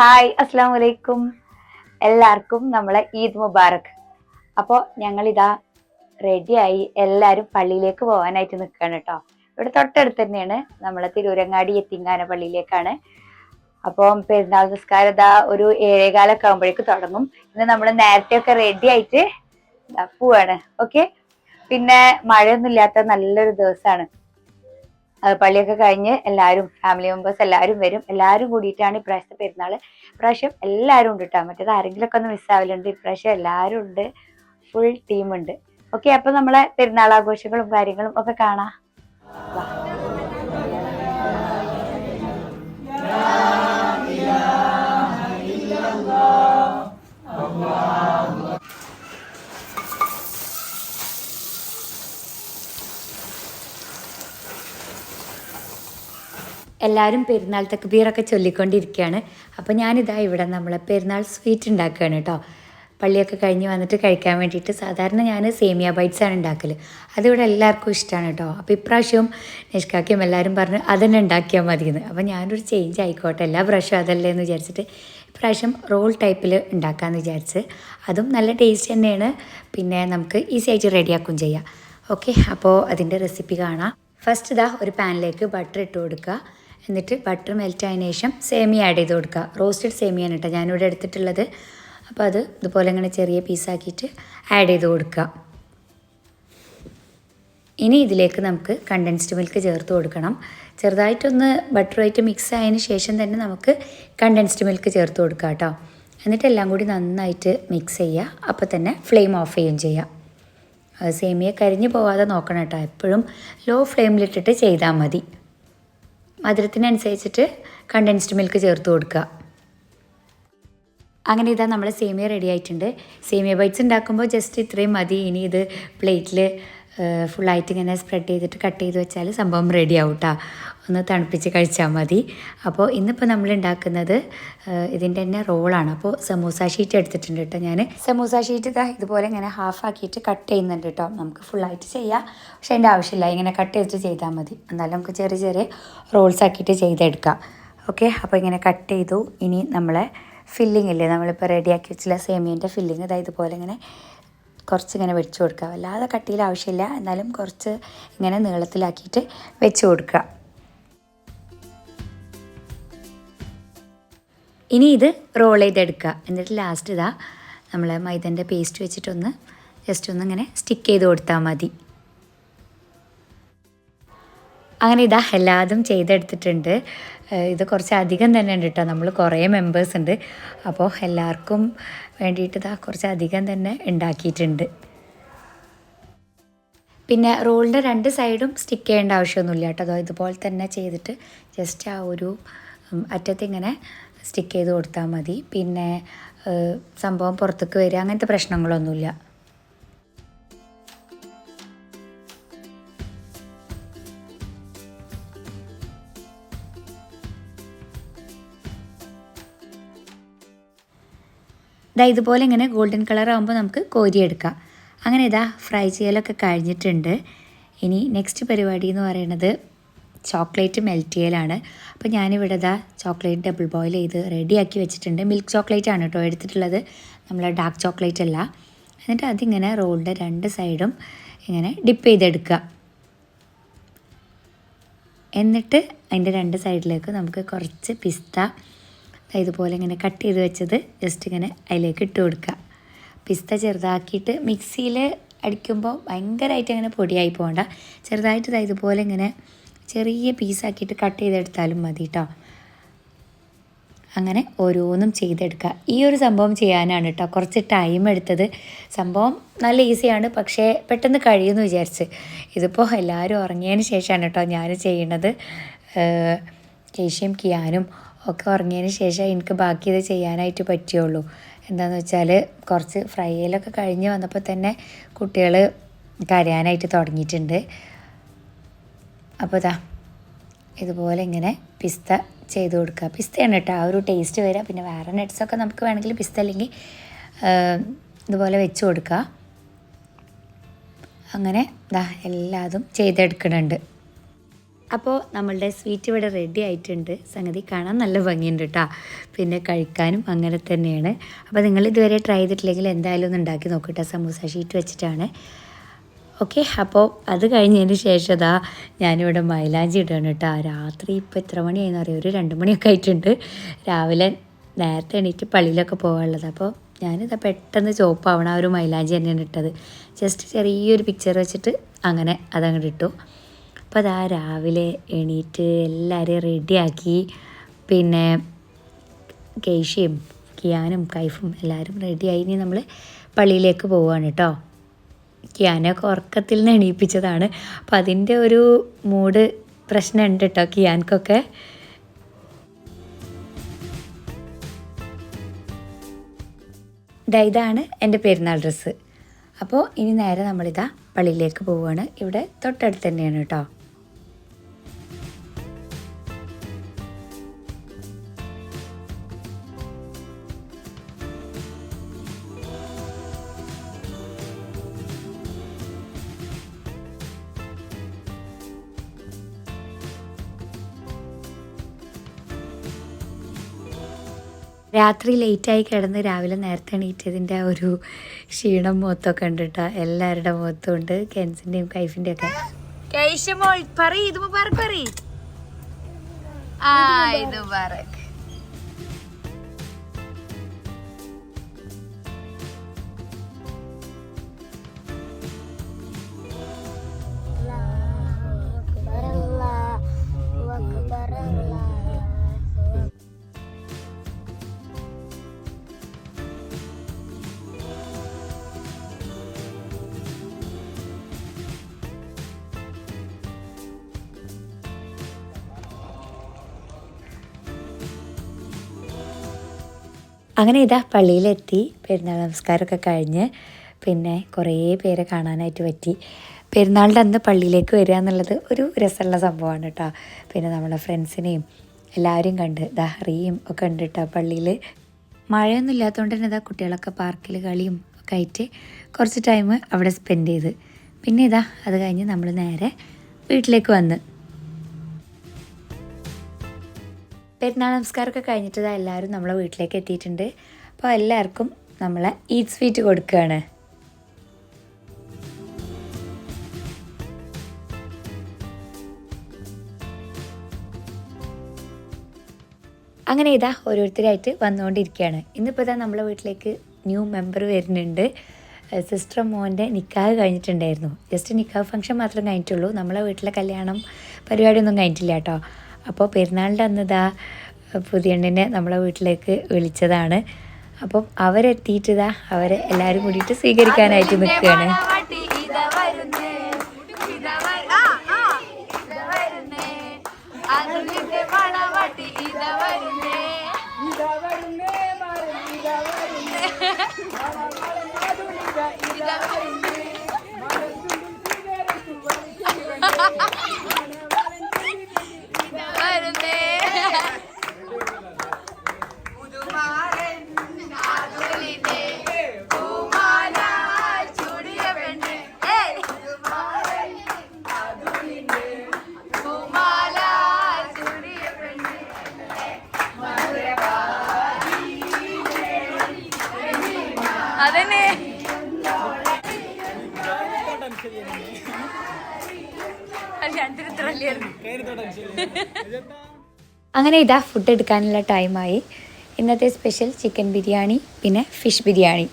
Hi അസ്സാം വലൈക്കും എല്ലാവർക്കും നമ്മളെ ഈദ് മുബാറക്. അപ്പോൾ ഞങ്ങളിതാ റെഡിയായി എല്ലാവരും പള്ളിയിലേക്ക് പോകാനായിട്ട് നിൽക്കുകയാണ് കേട്ടോ ഇവിടെ തൊട്ടടുത്ത് തന്നെയാണ് നമ്മളെ തിരൂരങ്ങാടി എത്തിങ്കാന പള്ളിയിലേക്കാണ്. അപ്പോൾ പെരുന്നാൾ നിസ്കാരം ഇതാ ഒരു ഏഴേകാലൊക്കെ ആകുമ്പോഴേക്ക് തുടങ്ങും. ഇന്ന് നമ്മൾ നേരത്തെ ഒക്കെ റെഡി ആയിട്ട് പോവാണ്. ഓക്കെ പിന്നെ മഴയൊന്നും ഇല്ലാത്ത നല്ലൊരു ദിവസമാണ് പള്ളിയൊക്കെ കഴിഞ്ഞ് എല്ലാവരും ഫാമിലി മെമ്പേഴ്സ് എല്ലാവരും വരും. എല്ലാവരും കൂടിയിട്ടാണ് ഇപ്രാവശ്യത്തെ പെരുന്നാൾ ഇപ്രാവശ്യം എല്ലാവരും ഉണ്ട് കേട്ടോ മറ്റേത് ആരെങ്കിലുമൊക്കെ ഒന്ന് മിസ്സാവലുണ്ട് ഇപ്രാവശ്യം എല്ലാവരും ഉണ്ട്. ഫുൾ ടീമുണ്ട് ഓക്കെ അപ്പം നമ്മളെ പെരുന്നാൾ ആഘോഷങ്ങളും കാര്യങ്ങളും ഒക്കെ കാണാം. വാ. എല്ലാവരും പെരുന്നാൾ തക്ബീറൊക്കെ ചൊല്ലിക്കൊണ്ടിരിക്കുകയാണ്. അപ്പോൾ ഞാനിതാ ഇവിടെ നമ്മളെ പെരുന്നാൾ സ്വീറ്റ് ഉണ്ടാക്കുകയാണ് കേട്ടോ. പള്ളിയൊക്കെ കഴിഞ്ഞ് വന്നിട്ട് കഴിക്കാൻ വേണ്ടിയിട്ട് സാധാരണ ഞാൻ സേമിയ ബൈറ്റ്സ് ആണ് ഉണ്ടാക്കൽ അതിവിടെ എല്ലാവർക്കും ഇഷ്ടമാണ് കേട്ടോ. അപ്പോൾ ഇപ്രാവശ്യവും നിഷ്കാക്കിയും എല്ലാവരും പറഞ്ഞ് അതന്നെ ഉണ്ടാക്കിയാൽ മതിയെന്ന്. അപ്പോൾ ഞാനൊരു ചേഞ്ച് ആയിക്കോട്ടെ എല്ലാ പ്രാവശ്യവും അതല്ലേ എന്ന് വിചാരിച്ചിട്ട് ഇപ്രാവശ്യം റോൾ ടൈപ്പിൽ ഉണ്ടാക്കാമെന്ന് വിചാരിച്ച്. അതും നല്ല ടേസ്റ്റ് തന്നെയാണ്. പിന്നെ നമുക്ക് ഈസി ആയിട്ട് റെഡിയാക്കും ചെയ്യാം. ഓക്കെ അപ്പോൾ അതിന്റെ റെസിപ്പി കാണാം. ഫസ്റ്റ് ഇതാ ഒരു പാനിലേക്ക് ബട്ടർ ഇട്ട് കൊടുക്കുക. എന്നിട്ട് ബട്ടർ മെൽറ്റ് ആയതിനു ശേഷം സേമിയ ആഡ് ചെയ്ത് കൊടുക്കുക. റോസ്റ്റഡ് സേമിയാണ് കേട്ടോ ഞാനിവിടെ എടുത്തിട്ടുള്ളത്. അപ്പോൾ അത് ഇതുപോലെ ഇങ്ങനെ ചെറിയ പീസാക്കിയിട്ട് ആഡ് ചെയ്ത് കൊടുക്കുക. ഇനി ഇതിലേക്ക് നമുക്ക് കണ്ടൻസ്ഡ് മിൽക്ക് ചേർത്ത് കൊടുക്കണം. ചെറുതായിട്ടൊന്ന് ബട്ടറുമായിട്ട് മിക്സ് ആയതിന് ശേഷം തന്നെ നമുക്ക് കണ്ടൻസ്ഡ് മിൽക്ക് ചേർത്ത് കൊടുക്കുക കേട്ടോ. എന്നിട്ട് എല്ലാം കൂടി നന്നായിട്ട് മിക്സ് ചെയ്യുക. അപ്പോൾ തന്നെ ഫ്ലെയിം ഓഫ് ചെയ്യുകയും ചെയ്യുക സേമിയ കരിഞ്ഞു പോവാതെ നോക്കണം കേട്ടോ. എപ്പോഴും ലോ ഫ്ലെയിമിലിട്ടിട്ട് ചെയ്താൽ മതി. മധുരത്തിനനുസരിച്ചിട്ട് കണ്ടൻസ്ഡ് മിൽക്ക് ചേർത്ത് കൊടുക്കുക അങ്ങനെ ഇതാ നമ്മൾ സേമിയ റെഡി ആയിട്ടുണ്ട്. സേമിയ ബൈറ്റ്സ് ഉണ്ടാക്കുമ്പോൾ ജസ്റ്റ് ഇത്രയും മതി. ഇനി ഇത് പ്ലേറ്റിൽ ഫുള്ളായിട്ട് ഇങ്ങനെ സ്പ്രെഡ് ചെയ്തിട്ട് കട്ട് ചെയ്ത് വെച്ചാൽ സംഭവം റെഡി ആവട്ടാ. ഒന്ന് തണുപ്പിച്ച് കഴിച്ചാൽ മതി. അപ്പോൾ ഇന്നിപ്പോൾ നമ്മൾ ഉണ്ടാക്കുന്നത് ഇതിന്റെ തന്നെ റോളാണ് അപ്പോൾ സമൂസ ഷീറ്റ് എടുത്തിട്ടുണ്ട് കേട്ടോ ഞാൻ സമൂസ ഷീറ്റ് ഇതാ ഇതുപോലെ ഇങ്ങനെ ഹാഫ് ആക്കിയിട്ട് കട്ട് ചെയ്യുന്നുണ്ട് കേട്ടോ. നമുക്ക് ഫുള്ളായിട്ട് ചെയ്യാം. പക്ഷേ അതിന്റെ ആവശ്യമില്ല. ഇങ്ങനെ കട്ട് ചെയ്തിട്ട് ചെയ്താൽ മതി. എന്നാലും നമുക്ക് ചെറിയ ചെറിയ റോൾസ് ആക്കിയിട്ട് ചെയ്തെടുക്കാം. ഓക്കെ? അപ്പോൾ ഇങ്ങനെ കട്ട് ചെയ്തു. ഇനി നമ്മളെ ഫില്ലിംഗ് ഇല്ലേ? നമ്മളിപ്പോൾ റെഡിയാക്കി വെച്ചില്ല സേമിയന്റെ ഫില്ലിംഗ് ഇതാ ഇതുപോലെ ഇങ്ങനെ കുറച്ച് ഇങ്ങനെ വെച്ച് കൊടുക്കുക. വല്ലാതെ കട്ടിയിൽ ആവശ്യമില്ല. എന്നാലും കുറച്ച് ഇങ്ങനെ നീളത്തിലാക്കിയിട്ട് വെച്ച് കൊടുക്കുക. ഇനി ഇത് റോൾ ചെയ്തെടുക്കുക. എന്നിട്ട് ലാസ്റ്റ് ഇതാ നമ്മൾ മൈദന്റെ പേസ്റ്റ് വെച്ചിട്ടൊന്ന് ജസ്റ്റ് ഒന്ന് ഇങ്ങനെ സ്റ്റിക്ക് ചെയ്ത് കൊടുത്താൽ മതി. അങ്ങനെ ഇതാ എല്ലാതും ചെയ്തെടുത്തിട്ടുണ്ട്. ഇത് കുറച്ച് അധികം തന്നെ ഉണ്ട് കേട്ടോ നമ്മൾ കുറേ മെമ്പേഴ്സ് ഉണ്ട്. അപ്പോൾ എല്ലാവർക്കും വേണ്ടിയിട്ട് ഇതാ കുറച്ച് അധികം തന്നെ ഉണ്ടാക്കിയിട്ടുണ്ട്. പിന്നെ റോളിന്റെ രണ്ട് സൈഡും സ്റ്റിക്ക് ചെയ്യേണ്ട ആവശ്യമൊന്നുമില്ല കേട്ടോ അതോ ഇതുപോലെ തന്നെ ചെയ്തിട്ട് ജസ്റ്റ് ആ ഒരു അറ്റത്തിങ്ങനെ സ്റ്റിക്ക് ചെയ്ത് കൊടുത്താൽ മതി. പിന്നെ സംഭവം പുറത്തേക്ക് വരിക അങ്ങനത്തെ പ്രശ്നങ്ങളൊന്നുമില്ല. ഇതാ ഇതുപോലെ ഇങ്ങനെ ഗോൾഡൻ കളർ ആകുമ്പോൾ നമുക്ക് കോരിയെടുക്കാം. അങ്ങനെ ഇതാ ഫ്രൈ ചെയ്യലൊക്കെ കഴിഞ്ഞിട്ടുണ്ട്. ഇനി നെക്സ്റ്റ് പരിപാടി എന്ന് പറയുന്നത് ചോക്ലേറ്റ് മെൽറ്റ് ചെയ്യലാണ്. അപ്പോൾ ഞാനിവിടെ ഇതാ ചോക്ലേറ്റ് ഡബിൾ ബോയിൽ ചെയ്ത് റെഡിയാക്കി വെച്ചിട്ടുണ്ട്. മിൽക്ക് ചോക്ലേറ്റ് ആണ് കേട്ടോ എടുത്തിട്ടുള്ളത്. നമ്മൾ ഡാർക്ക് ചോക്ലേറ്റ് അല്ല. എന്നിട്ട് അതിങ്ങനെ റോളിന്റെ രണ്ട് സൈഡും ഇങ്ങനെ ഡിപ്പ് ചെയ്തെടുക്കുക. എന്നിട്ട് അതിന്റെ രണ്ട് സൈഡിലേക്ക് നമുക്ക് കുറച്ച് പിസ്ത ഇതുപോലെ ഇങ്ങനെ കട്ട് ചെയ്ത് വെച്ചത് ജസ്റ്റ് ഇങ്ങനെ അതിലേക്ക് ഇട്ട് കൊടുക്കുക. പിസ്ത ചെറുതാക്കിയിട്ട് മിക്സിയിൽ അടിക്കുമ്പോൾ ഭയങ്കരമായിട്ട് അങ്ങനെ പൊടിയായി പോകണ്ട. ചെറുതായിട്ട് ഇതുപോലെ ഇങ്ങനെ ചെറിയ പീസാക്കിയിട്ട് കട്ട് ചെയ്തെടുത്താലും മതി കേട്ടോ അങ്ങനെ ഓരോന്നും ചെയ്തെടുക്കുക. ഈ ഒരു സംഭവം ചെയ്യാനാണ് കേട്ടോ കുറച്ച് ടൈം എടുത്തത്. സംഭവം നല്ല ഈസിയാണ് പക്ഷേ പെട്ടെന്ന് കഴിയുമെന്ന് വിചാരിച്ച്. ഇതിപ്പോൾ എല്ലാവരും ഉറങ്ങിയതിന് ശേഷമാണ് കേട്ടോ ഞാൻ ചെയ്യണത്. കേശയും കിയാനും ഒക്കെ ഉറങ്ങിയതിന് ശേഷം എനിക്ക് ബാക്കി ഇത് ചെയ്യാനായിട്ട് പറ്റിയുള്ളൂ എന്താണെന്ന് വെച്ചാൽ കുറച്ച് ഫ്രൈയിലൊക്കെ കഴിഞ്ഞ് വന്നപ്പോൾ തന്നെ കുട്ടികൾ കരയാനായിട്ട് തുടങ്ങിയിട്ടുണ്ട്. അപ്പോൾ ഇതാ ഇതുപോലെ ഇങ്ങനെ പിസ്ത ചെയ്ത് കൊടുക്കുക. പിസ്തയാണ് കേട്ടോ ആ ഒരു ടേസ്റ്റ് വരിക. പിന്നെ വേറെ നട്ട്സൊക്കെ നമുക്ക് വേണമെങ്കിൽ പിസ്ത അല്ലെങ്കിൽ ഇതുപോലെ വെച്ച് കൊടുക്കുക. അങ്ങനെ ദാ എല്ലാതും ചെയ്തെടുക്കുന്നുണ്ട്. അപ്പോൾ നമ്മളുടെ സ്വീറ്റ് ഇവിടെ റെഡി ആയിട്ടുണ്ട്. സംഗതി കാണാൻ നല്ല ഭംഗിയുണ്ട് കേട്ടോ പിന്നെ കഴിക്കാനും അങ്ങനെ തന്നെയാണ്. അപ്പോൾ നിങ്ങൾ ഇതുവരെ ട്രൈ ചെയ്തിട്ടില്ലെങ്കിൽ എന്തായാലും ഒന്ന് ഉണ്ടാക്കി നോക്കട്ടെ സമൂസ ഷീറ്റ് വെച്ചിട്ടാണ്. ഓക്കെ അപ്പോൾ അത് കഴിഞ്ഞതിന് ശേഷം അതാ ഞാനിവിടെ മൈലാഞ്ചി ഇടുകയാണ് കേട്ടോ രാത്രി ഇപ്പോൾ എത്ര മണിയായെന്ന് അറിയാം? ഒരു രണ്ട് മണിയൊക്കെ ആയിട്ടുണ്ട്. രാവിലെ നേരത്തെ എണീറ്റ് പള്ളിയിലൊക്കെ പോകാനുള്ളത്. അപ്പോൾ ഞാനിത് പെട്ടെന്ന് ചോപ്പാവണം. ആ ഒരു മൈലാഞ്ചി തന്നെയാണ് ഇട്ടത്. ജസ്റ്റ് ചെറിയൊരു പിക്ചർ വെച്ചിട്ട് അങ്ങനെ അതങ്ങോട്ട് ഇട്ടു. അപ്പോൾ അതാ രാവിലെ എണീറ്റ് എല്ലാവരെയും റെഡിയാക്കി. പിന്നെ കേശിയും കിയാനും കൈഫും എല്ലാവരും റെഡിയായി. ഇനി നമ്മൾ പള്ളിയിലേക്ക് പോവുകയാണ് കേട്ടോ കിയാനൊക്കെ ഉറക്കത്തിൽ നിന്ന് എണീപ്പിച്ചതാണ്. അപ്പം അതിന്റെ ഒരു മൂഡ് പ്രശ്നമുണ്ട് കേട്ടോ കിയാൻക്കൊക്കെ. ഇതാണ് എന്റെ പെരുന്നാൾ ഡ്രസ്സ്. അപ്പോൾ ഇനി നേരെ നമ്മളിതാ പള്ളിയിലേക്ക് പോവുകയാണ് ഇവിടെ തൊട്ടടുത്ത് തന്നെയാണ് കേട്ടോ രാത്രി ലേറ്റായി കിടന്ന് രാവിലെ നേരത്തെ എണീറ്റതിന്റെ ഒരു ക്ഷീണം മുഖത്തൊക്കെ ഉണ്ട് കേട്ടോ എല്ലാവരുടെ മുഖത്തും ഉണ്ട്. കെൻസിന്റെയും കൈഫിന്റെ ഒക്കെ. പറയ് ഇത് പറ ആ ഇത് മുബാറക് അങ്ങനെ ഇതാ പള്ളിയിലെത്തി പെരുന്നാൾ നമസ്കാരമൊക്കെ കഴിഞ്ഞ് പിന്നെ കുറേ പേരെ കാണാനായിട്ട് പറ്റി. പെരുന്നാളിന്റെ അന്ന് പള്ളിയിലേക്ക് വരിക എന്നുള്ളത് ഒരു രസമുള്ള സംഭവമാണ് കേട്ടോ. പിന്നെ നമ്മുടെ ഫ്രണ്ട്സിനെയും എല്ലാവരെയും കണ്ട് ദഹറിയും ഒക്കെ ഉണ്ട് കേട്ടോ പള്ളിയിൽ. മഴയൊന്നും ഇല്ലാത്തതുകൊണ്ട് തന്നെ ഇതാ കുട്ടികളൊക്കെ പാർക്കിൽ കളിയും ഒക്കെ ആയിട്ട് കുറച്ച് ടൈം അവിടെ സ്പെൻഡ് ചെയ്ത്. പിന്നെ ഇതാ അത് കഴിഞ്ഞ് നമ്മൾ നേരെ വീട്ടിലേക്ക് വന്ന്. പെരുന്നാൾ നമസ്കാരമൊക്കെ കഴിഞ്ഞിട്ട് എല്ലാവരും നമ്മളെ വീട്ടിലേക്ക് എത്തിയിട്ടുണ്ട്. അപ്പോൾ എല്ലാവർക്കും നമ്മളെ ഈറ്റ് സ്വീറ്റ് കൊടുക്കുകയാണ്. അങ്ങനെ ഇതാ ഓരോരുത്തരായിട്ട് വന്നുകൊണ്ടിരിക്കുകയാണ്. ഇന്നിപ്പോൾ ഇതാ നമ്മളെ വീട്ടിലേക്ക് ന്യൂ മെമ്പർ വരുന്നുണ്ട്. സിസ്റ്റർ മോന്റെ നിക്കാഹ് കഴിഞ്ഞിട്ടുണ്ടായിരുന്നു. ജസ്റ്റ് നിക്കാഹ് ഫംഗ്ഷൻ മാത്രം കഴിഞ്ഞിട്ടുള്ളൂ. നമ്മളെ വീട്ടിലെ കല്യാണം പരിപാടിയൊന്നും കഴിഞ്ഞിട്ടില്ല കേട്ടോ. അപ്പോൾ പെരുന്നാളിന്റെ അന്ന് ഇതാ പുതിയണ്ണിനെ നമ്മളെ വീട്ടിലേക്ക് വിളിച്ചതാണ് അപ്പം അവരെത്തിയിട്ട് ഇതാ അവരെ എല്ലാവരും കൂടിയിട്ട് സ്വീകരിക്കാനായിട്ട് നിൽക്കുകയാണ് അതന്നെ അങ്ങനെ ഇതാ ഫുഡ് എടുക്കാനുള്ള ടൈമായി ഇന്നത്തെ സ്പെഷ്യൽ ചിക്കൻ ബിരിയാണി പിന്നെ ഫിഷ് ബിരിയാണി.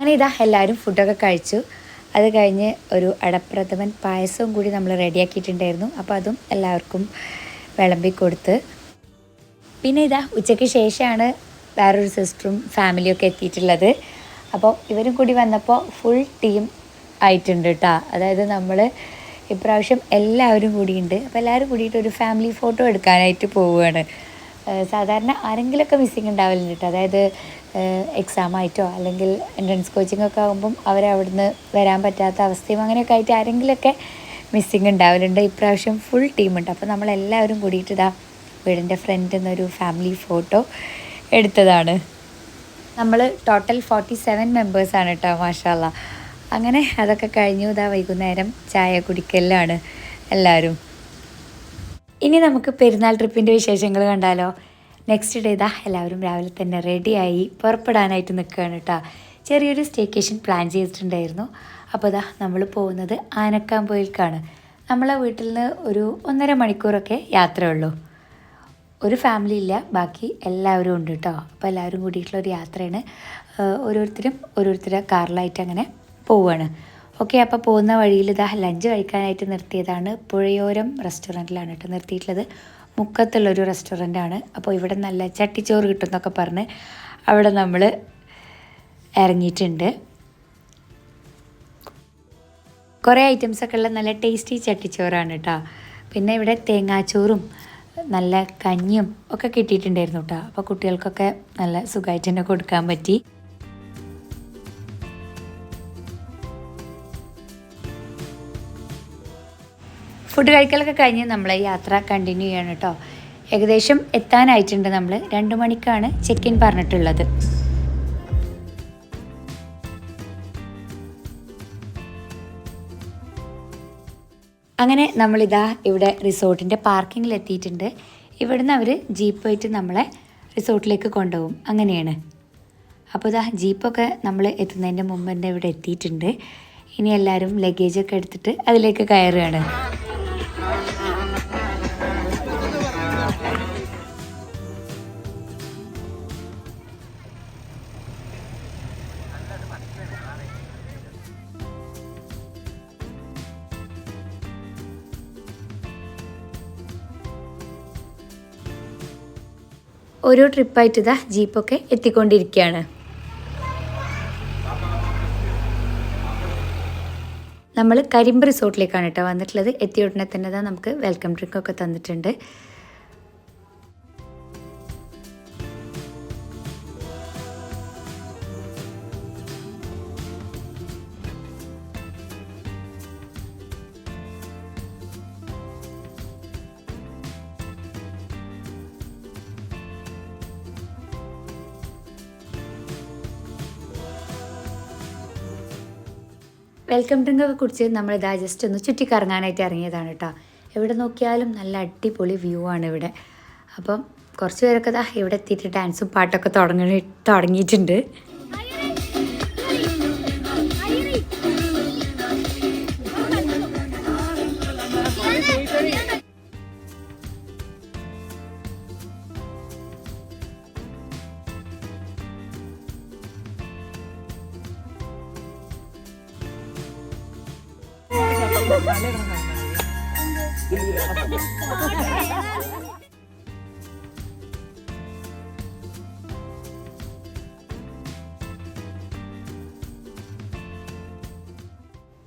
അങ്ങനെ ഇതാ എല്ലാവരും ഫുഡൊക്കെ കഴിച്ചു. അത് കഴിഞ്ഞ് ഒരു അടപ്രഥമൻ പായസവും കൂടി നമ്മൾ റെഡിയാക്കിയിട്ടുണ്ടായിരുന്നു അപ്പോൾ അതും എല്ലാവർക്കും വിളമ്പി കൊടുത്ത് പിന്നെ ഇതാ ഉച്ചയ്ക്ക് ശേഷമാണ് വേറൊരു സിസ്റ്ററും ഫാമിലിയൊക്കെ എത്തിയിട്ടുള്ളത്. അപ്പോൾ ഇവരും കൂടി വന്നപ്പോൾ ഫുൾ ടീം ആയിട്ടുണ്ട് കേട്ടോ അതായത് നമ്മൾ ഇപ്രാവശ്യം എല്ലാവരും കൂടിയുണ്ട്. അപ്പോൾ എല്ലാവരും കൂടിയിട്ട് ഒരു ഫാമിലി ഫോട്ടോ എടുക്കാനായിട്ട് പോവുകയാണ്. സാധാരണ ആരെങ്കിലുമൊക്കെ മിസ്സിങ് ഉണ്ടാവലുണ്ട് കേട്ടോ അതായത് എക്സാമായിട്ടോ അല്ലെങ്കിൽ എൻട്രൻസ് കോച്ചിങ്ങൊക്കെ ആകുമ്പം അവരവിടുന്ന് വരാൻ പറ്റാത്ത അവസ്ഥയും അങ്ങനെയൊക്കെ ആയിട്ട് ആരെങ്കിലുമൊക്കെ മിസ്സിങ് ഉണ്ടാവലുണ്ട്. ഇപ്രാവശ്യം ഫുൾ ടീമുണ്ട് അപ്പോൾ നമ്മളെല്ലാവരും കൂടിയിട്ട് ഇതാ വീടിന്റെ ഫ്രണ്ടിൽ നിന്നൊരു ഫാമിലി ഫോട്ടോ എടുത്തതാണ്. നമ്മൾ ടോട്ടൽ ഫോർട്ടി സെവൻ മെമ്പേഴ്സാണ് കേട്ടോ മാഷാല്ല അങ്ങനെ അതൊക്കെ കഴിഞ്ഞു. ഇതാ വൈകുന്നേരം ചായ കുടിക്കലാണ് എല്ലാവരും. ഇനി നമുക്ക് പെരുന്നാൾ ട്രിപ്പിന്റെ വിശേഷങ്ങൾ കണ്ടാലോ. നെക്സ്റ്റ് ഡേ ഇതാ എല്ലാവരും രാവിലെ തന്നെ റെഡിയായി പുറപ്പെടാനായിട്ട് നിൽക്കുകയാണ് കേട്ടോ ചെറിയൊരു സ്റ്റേക്കേഷൻ പ്ലാൻ ചെയ്തിട്ടുണ്ടായിരുന്നു. അപ്പോൾ ഇതാ നമ്മൾ പോകുന്നത് ആനക്കാമ്പൊയിൽക്കാണ്. നമ്മളെ വീട്ടിൽ നിന്ന് ഒരു ഒന്നര മണിക്കൂറൊക്കെ യാത്രയുള്ളൂ. ഒരു ഫാമിലി ഇല്ല ബാക്കി എല്ലാവരും ഉണ്ട് കേട്ടോ അപ്പോൾ എല്ലാവരും കൂടിയിട്ടുള്ള ഒരു യാത്രയാണ്. ഓരോരുത്തരും ഓരോരുത്തരും ഓരോരുത്തരെ കാറിലായിട്ട് അങ്ങനെ പോവുകയാണ് ഓക്കെ അപ്പോൾ പോകുന്ന വഴിയിൽ ഇതാ ലഞ്ച് കഴിക്കാനായിട്ട് നിർത്തിയതാണ് പുഴയോരം റെസ്റ്റോറന്റിലാണ് കേട്ടോ നിർത്തിയിട്ടുള്ളത്. മുക്കത്തുള്ളൊരു റെസ്റ്റോറന്റാണ് അപ്പോൾ ഇവിടെ നല്ല ചട്ടിച്ചോറ് കിട്ടുമെന്നൊക്കെ പറഞ്ഞ് അവിടെ നമ്മൾ ഇറങ്ങിയിട്ടുണ്ട്. കുറേ ഐറ്റംസൊക്കെ ഉള്ള നല്ല ടേസ്റ്റി ചട്ടിച്ചോറാണ് കേട്ടോ പിന്നെ ഇവിടെ തേങ്ങാച്ചോറും നല്ല കഞ്ഞിയും ഒക്കെ കിട്ടിയിട്ടുണ്ടായിരുന്നു കേട്ടോ അപ്പോൾ കുട്ടികൾക്കൊക്കെ നല്ല സുഖമായിട്ട് തന്നെ കൊടുക്കാൻ പറ്റി. ഫുഡ് കഴിക്കലൊക്കെ കഴിഞ്ഞ് നമ്മൾ യാത്ര കണ്ടിന്യൂ ചെയ്യണം കേട്ടോ ഏകദേശം എത്താനായിട്ടുണ്ട് നമ്മൾ രണ്ട് മണിക്കാണ് ചെക്ക് ഇൻ പറഞ്ഞിട്ടുള്ളത്. അങ്ങനെ നമ്മളിതാ ഇവിടെ റിസോർട്ടിന്റെ പാർക്കിങ്ങിൽ എത്തിയിട്ടുണ്ട് ഇവിടുന്ന് അവർ ജീപ്പ് പോയിട്ട് നമ്മളെ റിസോർട്ടിലേക്ക് കൊണ്ടുപോകും. അങ്ങനെയാണ്. അപ്പോൾ ഇതാ ജീപ്പൊക്കെ നമ്മൾ എത്തുന്നതിന്റെ മുമ്പ് തന്നെ ഇവിടെ എത്തിയിട്ടുണ്ട്. ഇനി എല്ലാവരും ലഗേജൊക്കെ എടുത്തിട്ട് അതിലേക്ക് കയറുകയാണ്. ഓരോ ട്രിപ്പായിട്ട് ഇതാ ജീപ്പൊക്കെ എത്തിക്കൊണ്ടിരിക്കുകയാണ്. നമ്മൾ കരിമ്പ് റിസോർട്ടിലേക്കാണ് കേട്ടോ വന്നിട്ടുള്ളത്. എത്തിയ ഉടനെ തന്നെ നമുക്ക് വെൽക്കം ഡ്രിങ്ക് ഒക്കെ തന്നിട്ടുണ്ട്. വെൽക്കം ഡ്രിങ്കൊക്കെ കുടിച്ച് നമ്മൾ ഇതാ ജസ്റ്റ് ഒന്ന് ചുറ്റിക്കറങ്ങാനായിട്ട് ഇറങ്ങിയതാണ് കേട്ടോ എവിടെ നോക്കിയാലും നല്ല അടിപൊളി വ്യൂ ആണ് ഇവിടെ. അപ്പം കുറച്ച് പേരൊക്കെ ഇതാ ഇവിടെ എത്തിയിട്ട് ഡാൻസും പാട്ടൊക്കെ തുടങ്ങി തുടങ്ങിയിട്ടുണ്ട്.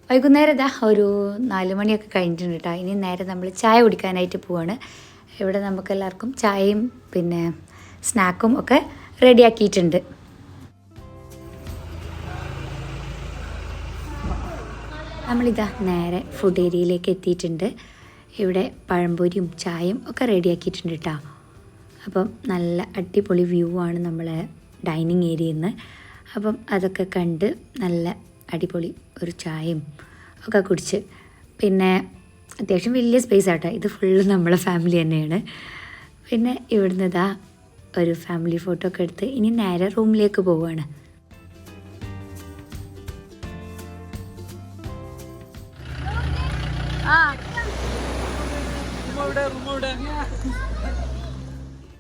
വൈകുന്നേരം ഇതാ ഒരു നാല് മണിയൊക്കെ കഴിഞ്ഞിട്ടുണ്ട് കേട്ടോ. ഇനി നേരെ നമ്മൾ ചായ കുടിക്കാനായിട്ട് പോവാണ്. ഇവിടെ നമുക്കെല്ലാവർക്കും ചായയും പിന്നെ സ്നാക്കും ഒക്കെ റെഡിയാക്കിയിട്ടുണ്ട് നമ്മളിതാ നേരെ ഫുഡ് ഏരിയയിലേക്ക് എത്തിയിട്ടുണ്ട്. ഇവിടെ പഴംപൊരിയും ചായയും ഒക്കെ റെഡിയാക്കിയിട്ടുണ്ട് കേട്ടോ അപ്പം നല്ല അടിപൊളി വ്യൂ ആണ് നമ്മളെ ഡൈനിങ് ഏരിയയിൽ നിന്ന് അപ്പം അതൊക്കെ കണ്ട് നല്ല അടിപൊളി ഒരു ചായയും ഒക്കെ കുടിച്ച്. പിന്നെ അത്യാവശ്യം വലിയ സ്പേസ് ആട്ടോ ഇത് ഫുള്ള് നമ്മളെ ഫാമിലി തന്നെയാണ്. പിന്നെ ഇവിടുന്ന് ഇതാ ഒരു ഫാമിലി ഫോട്ടോ ഒക്കെ എടുത്ത് ഇനി നേരെ റൂമിലേക്ക് പോവുകയാണ്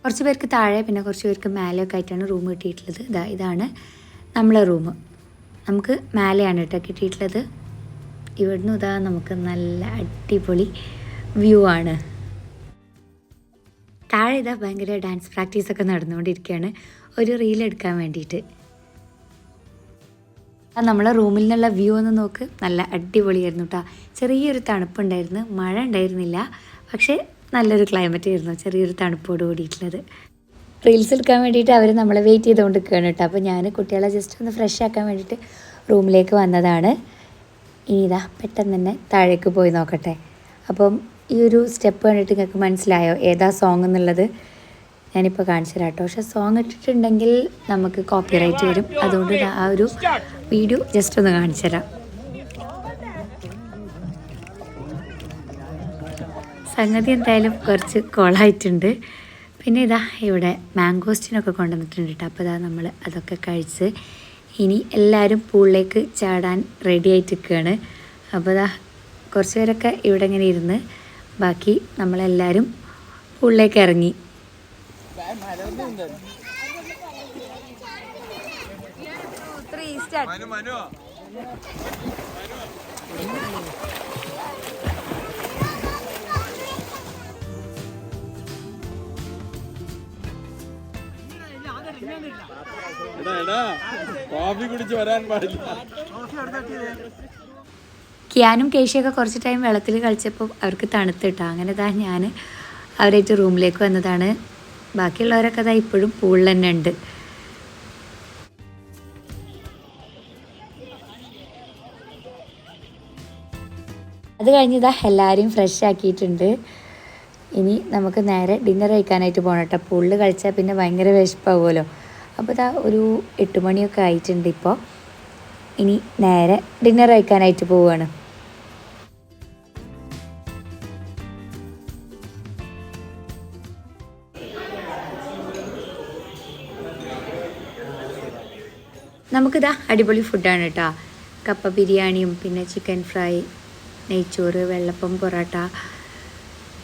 കുറച്ച് പേർക്ക് താഴെ പിന്നെ കുറച്ച് പേർക്ക് മേലെയൊക്കെ ആയിട്ടാണ് റൂം കിട്ടിയിട്ടുള്ളത്. ഇതാ ഇതാണ് നമ്മളെ റൂം നമുക്ക് മേലെയാണ് കേട്ടോ കിട്ടിയിട്ടുള്ളത്. ഇവിടുന്ന് ഇതാ നമുക്ക് നല്ല അടിപൊളി വ്യൂ ആണ്. താഴെ ഇതാ ഭയങ്കര ഡാൻസ് പ്രാക്ടീസൊക്കെ നടന്നുകൊണ്ടിരിക്കുകയാണ്. ഒരു റീൽ എടുക്കാൻ വേണ്ടിയിട്ട്. നമ്മളെ റൂമിൽ നിന്നുള്ള വ്യൂ ഒന്ന് നോക്ക്. നല്ല അടിപൊളിയായിരുന്നു കേട്ടോ ചെറിയൊരു തണുപ്പുണ്ടായിരുന്നു. മഴ ഉണ്ടായിരുന്നില്ല. പക്ഷേ നല്ലൊരു ക്ലൈമറ്റ് ആയിരുന്നു. ചെറിയൊരു തണുപ്പോട് കൂടിയിട്ടുള്ളത്. റീൽസ് എടുക്കാൻ വേണ്ടിയിട്ട് അവർ നമ്മളെ വെയിറ്റ് ചെയ്തുകൊണ്ട് നിൽക്കുകയാണ് കേട്ടോ. അപ്പോൾ ഞാൻ കുട്ടികളെ ജസ്റ്റ് ഒന്ന് ഫ്രഷ് ആക്കാൻ വേണ്ടിയിട്ട് റൂമിലേക്ക് വന്നതാണ്. ഇനി ഇതാ പെട്ടെന്ന് തന്നെ താഴേക്ക് പോയി നോക്കട്ടെ. അപ്പം ഈ ഒരു സ്റ്റെപ്പ് കണ്ടിട്ട് നിങ്ങൾക്ക് മനസ്സിലായോ? ഏതാ സോങ് എന്നുള്ളത്? ഞാനിപ്പോൾ കാണിച്ചു തരാം കേട്ടോ. പക്ഷേ സോങ് ഇട്ടിട്ടുണ്ടെങ്കിൽ നമുക്ക് കോപ്പിറൈറ്റ് വരും. അതുകൊണ്ട് ആ ഒരു വീഡിയോ ജസ്റ്റ് ഒന്ന് കാണിച്ചു തരാം. സംഗതി എന്തായാലും കുറച്ച് കോളായിട്ടുണ്ട്. പിന്നെ ഇതാ ഇവിടെ മാംഗോസ്റ്റിനൊക്കെ കൊണ്ടുവന്നിട്ടുണ്ട് കേട്ടോ. അപ്പോൾ ഇതാ നമ്മൾ അതൊക്കെ കഴിച്ച് ഇനി എല്ലാവരും പൂളിലേക്ക് ചാടാൻ റെഡി ആയിട്ട് നിൽക്കുകയാണ് അപ്പോൾ ഇതാ കുറച്ച് പേരൊക്കെ ഇവിടെ ഇങ്ങനെ ഇരുന്ന് ബാക്കി നമ്മളെല്ലാവരും പൂളിലേക്ക് ഇറങ്ങി. എടാ എടാ കോഫി കുടിച്ച് വരാൻ പാടില്ല കിയാനും കേശിയൊക്കെ കുറച്ച് ടൈം വെള്ളത്തിൽ കളിച്ചപ്പോൾ അവർക്ക് തണുത്തിട്ടാ അങ്ങനെ താ ഞാൻ അവരായിട്ട് റൂമിലേക്ക് വന്നതാണ്. ബാക്കിയുള്ളവരൊക്കെ അതാ ഇപ്പോഴും പൂളിൽ തന്നെ ഉണ്ട്. അത് കഴിഞ്ഞിതാ എല്ലാവരെയും ഫ്രഷ് ആക്കിയിട്ടുണ്ട്. ഇനി നമുക്ക് നേരെ ഡിന്നർ കഴിക്കാനായിട്ട് പോകണം കേട്ടോ. പുള്ള് കഴിച്ചാൽ പിന്നെ ഭയങ്കര വിശപ്പാവുമല്ലോ. അപ്പോൾ ഇതാ ഒരു എട്ട് മണിയൊക്കെ ആയിട്ടുണ്ട് ഇപ്പോൾ ഇനി നേരെ ഡിന്നർ കഴിക്കാനായിട്ട് പോവുകയാണ് നമുക്കിതാ അടിപൊളി ഫുഡാണ് കേട്ടോ. കപ്പ ബിരിയാണിയും പിന്നെ ചിക്കൻ ഫ്രൈ നെയ്ച്ചോറ് വെള്ളപ്പം പൊറോട്ട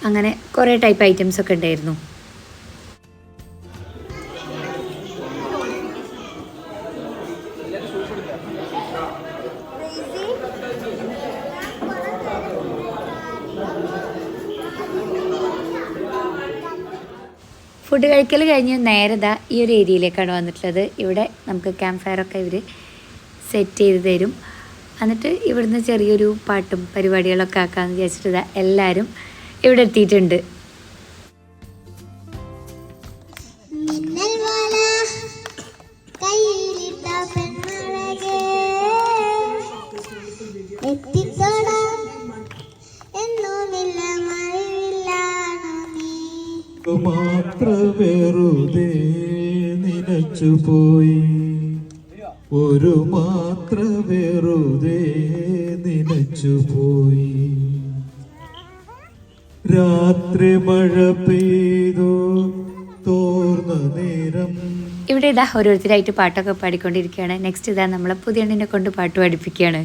അങ്ങനെ കുറേ ടൈപ്പ് ഐറ്റംസ് ഒക്കെ ഉണ്ടായിരുന്നു. ഫുഡ് കഴിക്കൽ കഴിഞ്ഞ് നേരെ ദാ ഈ ഒരു ഏരിയയിലേക്കാണ് വന്നിട്ടുള്ളത്. ഇവിടെ നമുക്ക് ക്യാമ്പ് ഫയറൊക്കെ ഇവർ സെറ്റ് ചെയ്ത് തരും. എന്നിട്ട് ഇവിടുന്ന് ചെറിയൊരു പാട്ടും പരിപാടികളൊക്കെ ആക്കാമെന്ന് വിചാരിച്ചിട്ട് എല്ലാവരും ഇവിടെ എത്തിയിട്ടുണ്ട്. മാത്ര വെറുതെ നിനച്ചുപോയി. ഒരു മാത്ര വെറുതെ നിനച്ചുപോയി. രാത്രി മഴ പെയ്തു. തോർന്ന നേരം. ഇവിടെ ഇതാ ഓരോരുത്തരായിട്ട് പാട്ടൊക്കെ പാടിക്കൊണ്ടിരിക്കുകയാണ്. നെക്സ്റ്റ് ഇതാ നമ്മളെ പുതിയണ്ണിനെ കൊണ്ട് പാട്ട് പഠിപ്പിക്കുകയാണ്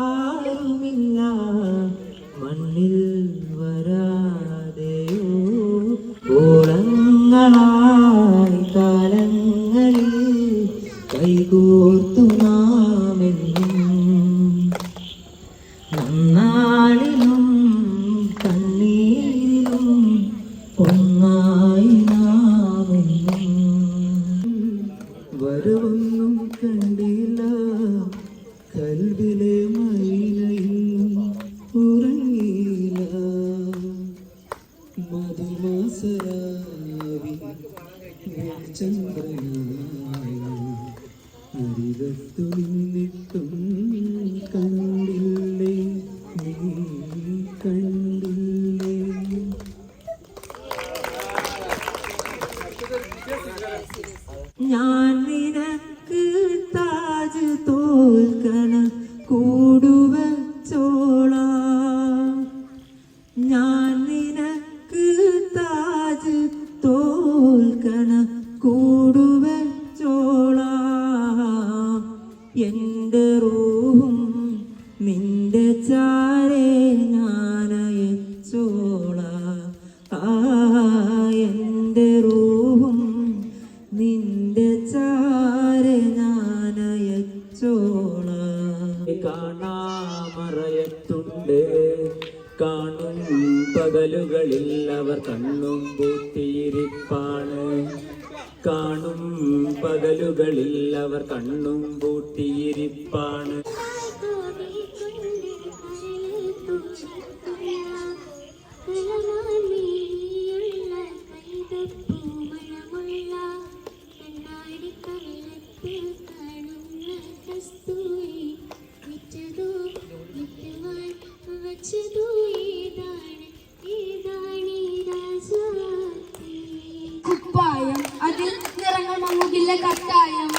ആരുമില്ല. മണ്ണിൽ വരാതെയോ ഓളങ്ങളായി 演的 അതിൽ നിറങ്ങൾ മങ്ങുകില്ല കട്ടായം.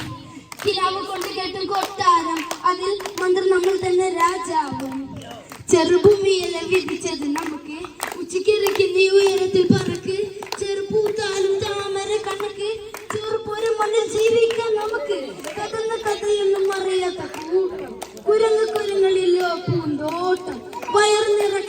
കിലാവ് കൊണ്ട് കേട്ടും കൊട്ടാരം. അതിൽ മന്ത്രം നമ്മൾ തന്നെ രാജാവും. ചെറുഭൂമിയെല്ലാം വിധിച്ചത് നമുക്ക്. ഉച്ചക്കിറക്കുന്ന ഉയരത്തിൽ പറക്ക്. ചെറുപൂത്താലും താമര കണക്ക്. ചെറുപൂര മണ്ണിൽ ജീവിക്കാൻ നമുക്ക്. കഥന്ന കഥയൊന്നും അറിയാത്ത കൂട്ടം കുരങ്ങ് കുരങ്ങളിലോ പൂന്തോട്ടം. വയർ നിറക്കാനല്ലേ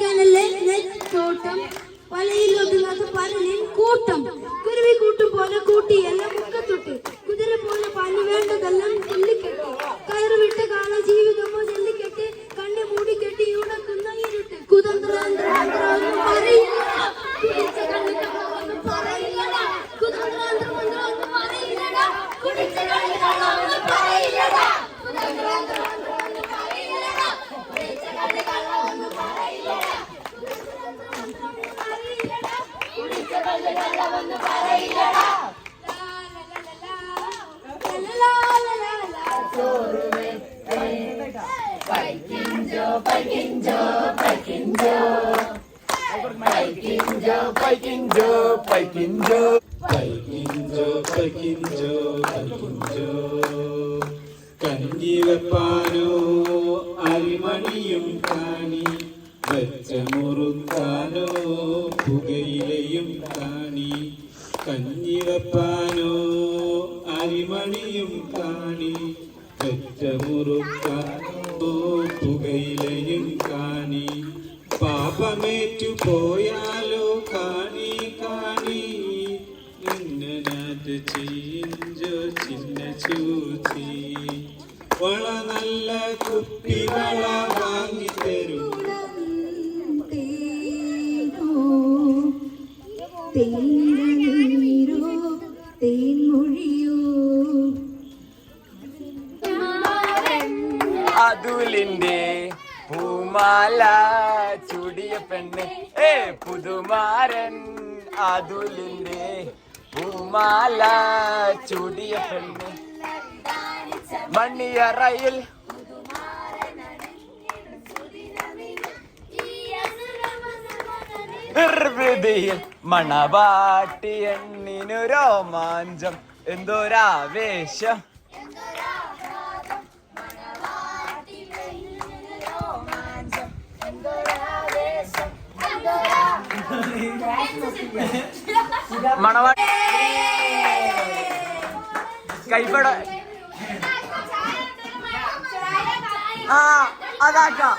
ಬಂದು ಬಾ വള നല്ല കുപ്പിവള വാങ്ങി തരും. അതുലിന്റെ പൂമാല ചുടിയ പെണ്ണ്. ഏ പുതുമാരൻ. അതുലിന്റെ പൂമാല ചുടിയ പെണ്ണ്. മണിയറയിൽ നിർവൃതിയിൽ മണവാട്ടി എണ്ണിനു രോമാഞ്ചം. എന്തോരാവേശം. മണവാട്ടി കൈപ്പട ആ അതാക്കാം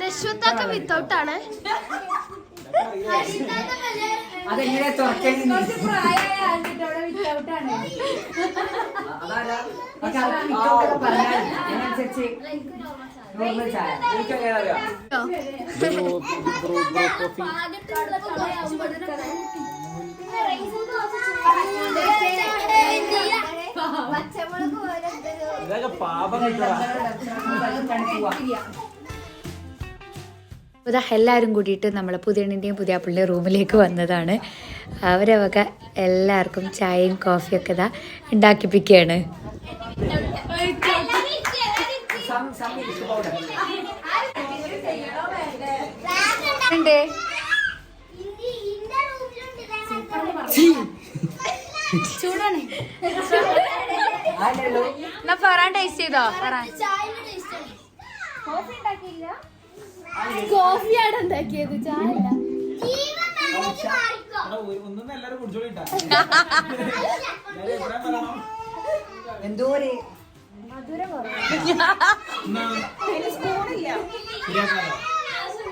നശ്വത്തൊക്കെ വിത്തൗട്ടാണ് ഇതൊക്കെ പാപം കിട്ടുക ഇതാ എല്ലാവരും കൂടിയിട്ട് നമ്മൾ പുതിയണ്ണിന്റെയും പുതിയ പുതിയാപ്പിളിന്റെയും റൂമിലേക്ക് വന്നതാണ്. അവരെ വക എല്ലാവർക്കും ചായയും കോഫിയൊക്കെ ഇതാ ഉണ്ടാക്കിപ്പിക്കുകയാണ്. ഉണ്ട്. ചൂടാണ്. എന്നാ ഫറാൻ ടേസ്റ്റ് ചെയ്തോ? ഫറാൻ. കോഫിയാണ് ഉണ്ടാക്കിയത് ചായ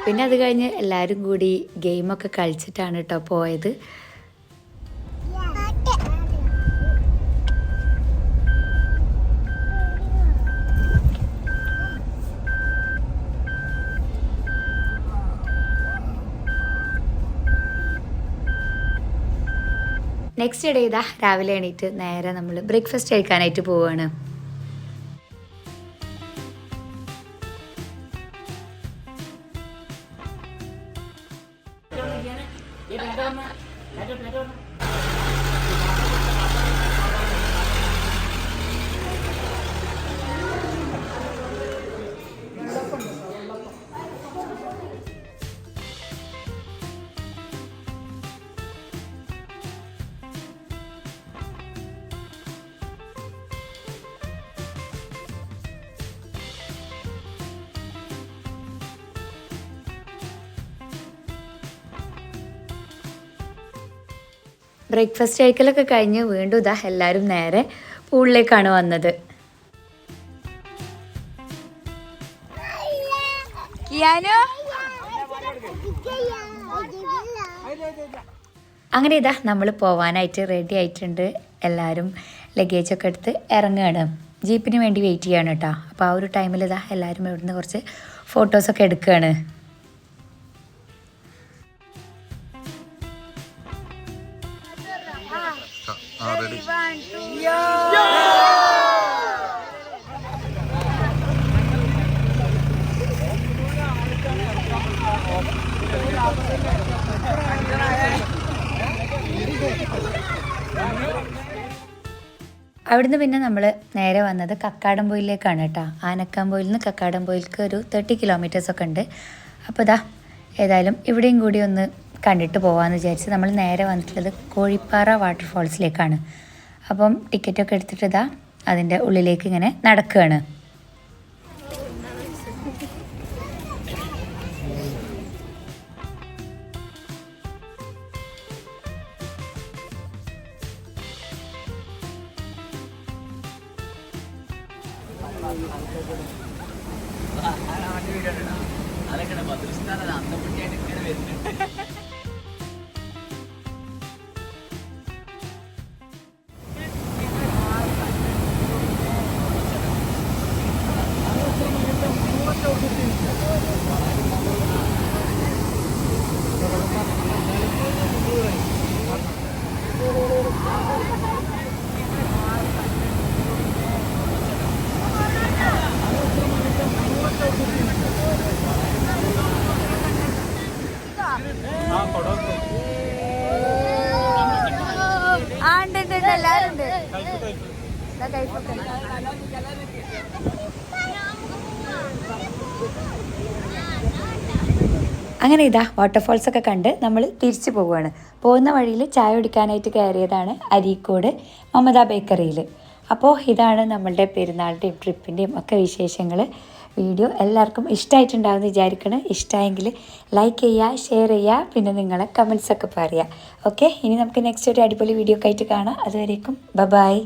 പിന്നെ അത് കഴിഞ്ഞ് എല്ലാവരും കൂടി ഗെയിമൊക്കെ കളിച്ചിട്ടാണ് കേട്ടോ പോയത്. നെക്സ്റ്റ് ഡേ ഇതാ രാവിലെ എണീറ്റ് നേരെ നമ്മൾ ബ്രേക്ക്ഫാസ്റ്റ് കഴിക്കാനായിട്ട് പോവുകയാണ് ബ്രേക്ക്ഫാസ്റ്റ് കഴിക്കലൊക്കെ കഴിഞ്ഞ് വീണ്ടും ഇതാ എല്ലാവരും നേരെ പൂളിലേക്കാണ് വന്നത്. അങ്ങനെ ഇതാ നമ്മൾ പോവാനായിട്ട് റെഡി ആയിട്ടുണ്ട്. എല്ലാവരും ലഗേജൊക്കെ എടുത്ത് ഇറങ്ങുകയാണ് ജീപ്പിന് വേണ്ടി വെയിറ്റ് ചെയ്യാണ് കേട്ടോ. അപ്പോൾ ആ ഒരു ടൈമിൽ ഇതാ എല്ലാവരും ഇവിടുന്ന് കുറച്ച് ഫോട്ടോസൊക്കെ എടുക്കുകയാണ് അവിടുന്ന് പിന്നെ നമ്മൾ നേരെ വന്നത് കക്കാടംപൊയിലേക്കാണ് കേട്ടോ. ആനക്കാമ്പൊയിൽ നിന്ന് കക്കാടംപൊയിലേക്ക് ഒരു തേർട്ടി കിലോമീറ്റേഴ്സ് ഒക്കെ ഉണ്ട്. അപ്പോൾ ഇതാ ഏതായാലും ഇവിടെയും കൂടി ഒന്ന് കണ്ടിട്ട് പോകാമെന്ന് വിചാരിച്ച് നമ്മൾ നേരെ വന്നിട്ടുള്ളത് കോഴിപ്പാറ വാട്ടർഫോൾസിലേക്കാണ് അപ്പം ടിക്കറ്റൊക്കെ എടുത്തിട്ട് ഇതാ അതിന്റെ ഉള്ളിലേക്ക് ഇങ്ങനെ നടക്കുകയാണ് അങ്ങനെ ഇതാ വാട്ടർഫോൾസ് ഒക്കെ കണ്ട് നമ്മൾ തിരിച്ചു പോവുകയാണ്. പോകുന്ന വഴിയിൽ ചായ കുടിക്കാനായിട്ട് കയറിയതാണ് അരീക്കോട് മമത ബേക്കറിയിൽ. അപ്പോൾ ഇതാണ് നമ്മളുടെ പെരുന്നാളിന്റെയും ട്രിപ്പിന്റെയും ഒക്കെ വിശേഷങ്ങൾ. വീഡിയോ എല്ലാവർക്കും ഇഷ്ടമായിട്ടുണ്ടാവുമെന്ന് വിചാരിക്കണം. ഇഷ്ടമായെങ്കിൽ ലൈക്ക് ചെയ്യുക ഷെയർ ചെയ്യുക പിന്നെ നിങ്ങളെ കമൻസൊക്കെ പറയുക. ഓക്കെ ഇനി നമുക്ക് നെക്സ്റ്റ് ഒരു അടിപൊളി വീഡിയോ ഒക്കെ ആയിട്ട് കാണാം. അതുവരേക്കും ബ ബായ്